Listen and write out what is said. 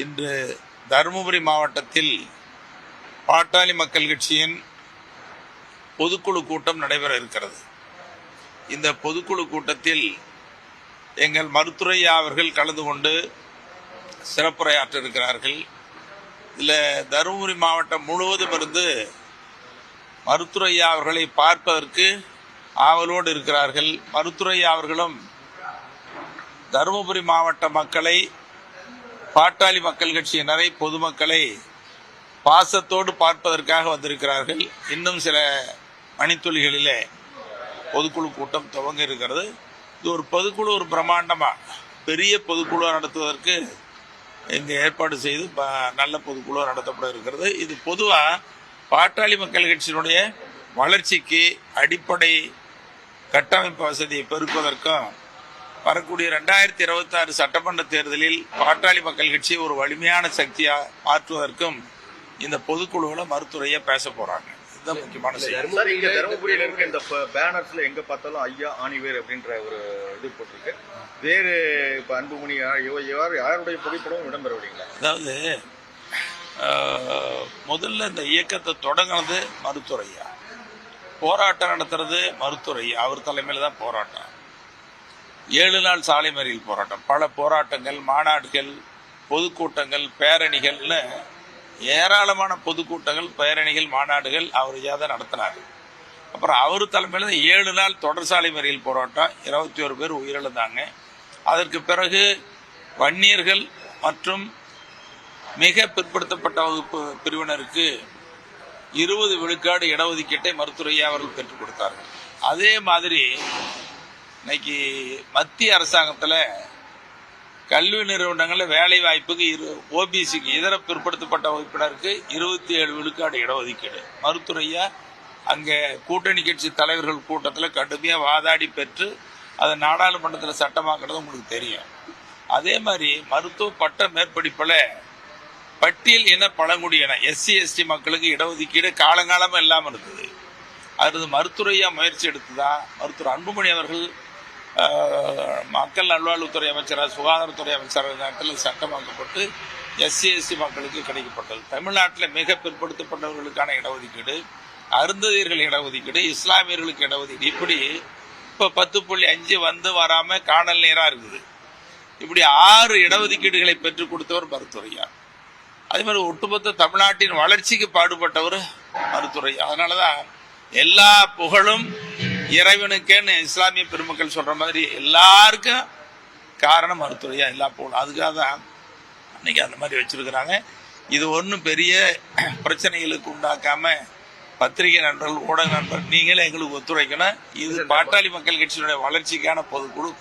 இன்று தருமபுரி மாவட்டத்தில் பாட்டாளி மக்கள் கட்சியின் பொதுக்குழு கூட்டம் நடைபெற இருக்கிறது. இந்த பொதுக்குழு கூட்டத்தில் எங்கள் மருத்துரையா அவர்கள் கலந்து கொண்டு சிறப்புரையாற்ற இருக்கிறார்கள். இதில் தருமபுரி மாவட்டம் முழுவதும் இருந்து மருத்துரையா அவர்களை பார்ப்பதற்கு ஆவலோடு இருக்கிறார்கள். மருத்துரையா அவர்களும் தருமபுரி மாவட்ட மக்களை பாட்டாளி மக்கள் கட்சியினரை பொதுமக்களை பாசத்தோடு பார்ப்பதற்காக வந்திருக்கிறார்கள். இன்னும் சில மணித்துளிகளிலே பொதுக்குழு கூட்டம் துவங்க இருக்கிறது. இது ஒரு பொதுக்குழு ஒரு பிரம்மாண்டமாக பெரிய பொதுக்குழு நடத்துவதற்கு இங்கே ஏற்பாடு செய்து ப- நல்ல பொதுக்குழு நடத்தப்பட இருக்கிறது. இது பொதுவாக பாட்டாளி மக்கள் கட்சியினுடைய வளர்ச்சிக்கு அடிப்படை கட்டமைப்பு வசதியை பெருக்குவதற்கும் வரக்கூடிய ரெண்டாயிரத்தி இருபத்தி ஆறு சட்டமன்ற தேர்தலில் பாட்டாளி மக்கள் கட்சி ஒரு வலிமையான சக்தியா மாற்றுவதற்கும் இந்த பொதுக்குழுவில் மருத்துவரையா பேச போறாங்க. இதுதான் முக்கியமான செய்தி. சார் இங்க தருமபுரியில இருக்க இந்த பேனர்ஸ்ல எங்க பார்த்தாலும் ஐயா ஆணிவேர் அப்படின்ற ஒரு இது போட்டிருக்கு. வேறு இப்ப அன்புமணி யார் யாருடைய புகைப்படமும் இடம்பெறவில்லைங்களா அதாவது ஆஹ், முதல்ல இந்த இயக்கத்தை தொடங்கினது மருத்துவரையா போராட்டம் நடத்துறது மருத்துவரையா அவர் தலைமையில் தான் போராட்டம். ஏழு நாள் சாலை மறியல் போராட்டம். பல போராட்டங்கள் மாநாடுகள் பொதுக்கூட்டங்கள் பேரணிகள்னு ஏராளமான பொதுக்கூட்டங்கள் பேரணிகள் மாநாடுகள் அவர் தான் நடத்தினார். அப்புறம் அவர் தலைமையில் ஏழு நாள் தொடர் சாலை மறியல் போராட்டம். இருபத்தி ஒரு பேர் உயிரிழந்தாங்க. அதற்கு பிறகு வன்னியர்கள் மற்றும் மிக பிற்படுத்தப்பட்ட வகுப்பு பிரிவினருக்கு இருபது விழுக்காடு இடஒதுக்கீட்டை மருத்துவரையா அவர்கள் பெற்றுக் கொடுத்தார்கள். அதே மாதிரி இன்னைக்கு மத்திய அரசாங்கத்தில் கல்வி நிறுவனங்களில் வேலை வாய்ப்புக்கு இரு ஓபிசிக்கு இதர பிற்படுத்தப்பட்ட வகுப்பினருக்கு இருபத்தி ஏழு விழுக்காடு இடஒதுக்கீடு. மருத்துவரையா அங்கே கூட்டணி கட்சி தலைவர்கள் கூட்டத்தில் கடுமையாக வாதாடி பெற்று அதை நாடாளுமன்றத்தில் சட்டமாக்குறது உங்களுக்கு தெரியும். அதே மாதிரி மருத்துவ பட்ட மேற்படிப்பில் பட்டியல் இன பழங்குடியின எஸ்சி எஸ்டி மக்களுக்கு இடஒதுக்கீடு காலங்காலமாக இல்லாமல் இருந்தது. அது மருத்துவரையா முயற்சி எடுத்து தான் மருத்துவர் அன்புமணி அவர்கள் மக்கள் நல்வாழ்வுத்துறை அமைச்சராக சுகாதாரத்துறை அமைச்சராக நேரத்தில் சட்டமாக்கப்பட்டு எஸ்சி எஸ்சி மக்களுக்கு கிடைக்கப்பட்டது. தமிழ்நாட்டில் மிக பிற்படுத்தப்பட்டவர்களுக்கான இடஒதுக்கீடு அருந்ததியர்கள் இடஒதுக்கீடு இஸ்லாமியர்களுக்கு இடஒதுக்கீடு. இப்படி இப்போ பத்து புள்ளி அஞ்சு வந்து வராமல் காணல் நீராக இருக்குது. இப்படி ஆறு இடஒதுக்கீடுகளை பெற்றுக் கொடுத்தவர் மருத்துவரையா. அதே மாதிரி ஒட்டுமொத்த தமிழ்நாட்டின் வளர்ச்சிக்கு பாடுபட்டவர் மருத்துவரையார் அதனால தான் எல்லா புகழும் இறைவனுக்கேன்னு இஸ்லாமிய பெருமக்கள் சொல்ற மாதிரி எல்லாருக்கும் காரணம் மருத்துவரையா எல்லா புகழும் அதுக்காக தான் அன்னைக்கு அந்த மாதிரி வச்சிருக்கிறாங்க. இது ஒன்றும் பெரிய பிரச்சனைகளுக்கு உண்டாக்காம பத்திரிகை நண்பர்கள் ஊடக நண்பர்கள் நீங்களே எங்களுக்கு ஒத்துழைக்கணும். இது பாட்டாளி மக்கள் கட்சியினுடைய வளர்ச்சிக்கான பொதுக்குழு.